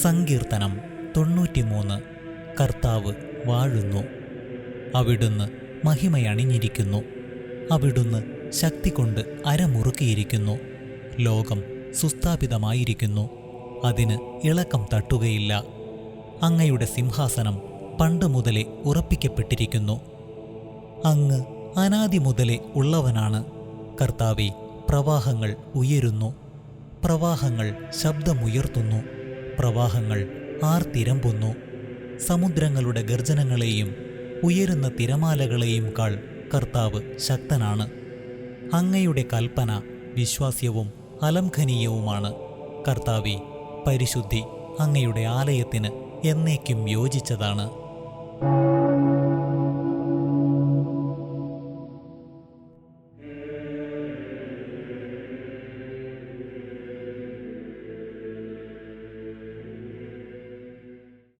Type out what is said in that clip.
സങ്കീർത്തനം തൊണ്ണൂറ്റിമൂന്ന്. കർത്താവ് വാഴുന്നു. അവിടുന്ന് മഹിമയണിഞ്ഞിരിക്കുന്നു. അവിടുന്ന് ശക്തി കൊണ്ട് അരമുറുക്കിയിരിക്കുന്നു. ലോകം സുസ്ഥാപിതമായിരിക്കുന്നു. അതിന് ഇളക്കം തട്ടുകയില്ല. അങ്ങയുടെ സിംഹാസനം പണ്ട് മുതലേ ഉറപ്പിക്കപ്പെട്ടിരിക്കുന്നു. അങ്ങ് അനാദി മുതലേ ഉള്ളവനാണ്. കർത്താവെ പ്രവാഹങ്ങൾ ഉയരുന്നു. പ്രവാഹങ്ങൾ ശബ്ദമുയർത്തുന്നു. പ്രവാഹങ്ങൾ ആർ തിരമ്പുന്നു. സമുദ്രങ്ങളുടെ ഗർജനങ്ങളെയും ഉയരുന്ന തിരമാലകളെയും കാൾ കർത്താവ് ശക്തനാണ്. അങ്ങയുടെ കൽപ്പന വിശ്വാസ്യവും അലംഘനീയവുമാണ്. കർത്താവി പരിശുദ്ധി അങ്ങയുടെ ആലയത്തിന് എന്നേക്കും യോജിച്ചതാണ്.